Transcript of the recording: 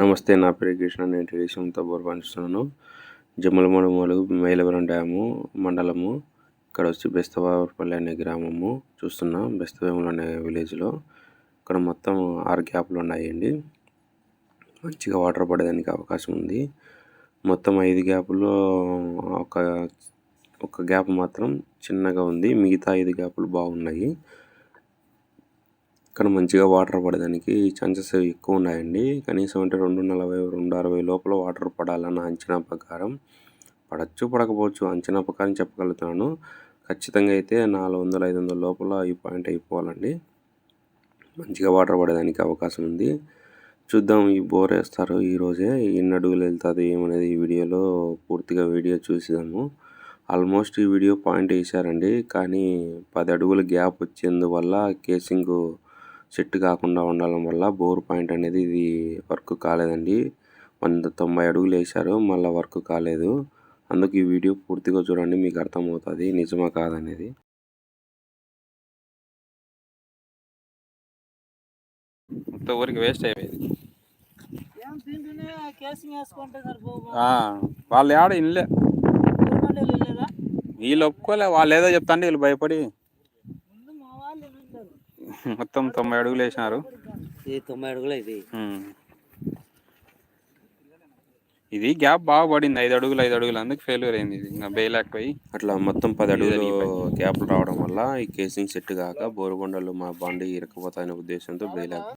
నమస్తే నా పేరు కృష్ణ నేను టెలివిజన్తో బోర్ పనిస్తున్నాను జమ్మలమడుమలు మైలవరం డ్యాము మండలము ఇక్కడ వచ్చి బెస్తవారిపల్లి అనే గ్రామము చూస్తున్నాం. బెస్తవేములు అనే విలేజ్లో ఇక్కడ మొత్తం ఆరు గ్యాప్లు ఉన్నాయండి. మంచిగా వాటర్ పడేదానికి అవకాశం ఉంది. మొత్తం ఐదు గ్యాపుల్లో ఒక ఒక గ్యాప్ మాత్రం చిన్నగా ఉంది. మిగతా ఐదు గ్యాపులు బాగున్నాయి. ఇక్కడ మంచిగా వాటర్ పడడానికి ఛాన్సెస్ ఎక్కువ ఉన్నాయండి. కనీసం అంటే రెండు నలభై రెండు అరవై లోపల వాటర్ పడాలన్న అంచనా ప్రకారం పడచ్చు పడకపోవచ్చు అంచనా ప్రకారం చెప్పగలుగుతున్నాను. ఖచ్చితంగా అయితే నాలుగు వందల ఐదు వందల లోపల ఈ పాయింట్ అయిపోవాలండి. మంచిగా వాటర్ పడడానికి అవకాశం ఉంది. చూద్దాం ఈ బోర్ వేస్తారు ఈరోజే ఎన్ని అడుగులు వెళ్తుంది ఏమనేది ఈ వీడియోలో పూర్తిగా వీడియో చూసేదాము ఆల్మోస్ట్ ఈ వీడియో పాయింట్ వేసారండి కానీ పది అడుగుల గ్యాప్ వచ్చేందువల్ల కేసింగ్ సెట్ కాకుండా ఉండడం వల్ల బోర్ పాయింట్ అనేది ఇది వర్క్ కాలేదండి. వంద తొంభై అడుగులు వేశారు మళ్ళీ వర్క్ కాలేదు. అందుకు ఈ వీడియో పూర్తిగా చూడండి మీకు అర్థమవుతుంది. నిజమా కాదనేది. మొత్తం ఊరికి వేస్ట్ అయిపోయింది. వాళ్ళు ఏడ ఇల్లే ఊరుకుంటే వెళ్ళలేదా? వీళ్ళు ఒప్పుకోలే వాళ్ళు ఏదో చెప్తాంటే వీళ్ళు భయపడి ముందు మా వాళ్ళు వింటారు మొత్తం తొంభై అడుగులు వేసినారు. ఇది తొంభై అడుగులు ఇది. ఇది గ్యాప్ బాగా పడింది ఐదు అడుగులు ఐదు అడుగులు. అందుకు ఫెయిల్యూర్ అయింది ఇది. ఇంకా బేయలేకపోయి అట్లా మొత్తం పది అడుగులు గ్యాప్లు రావడం వల్ల ఈ కేసింగ్ సెట్ కాక బోరుగొండలు మా బండి ఇరకపోతాయనే ఉద్దేశంతో బయలు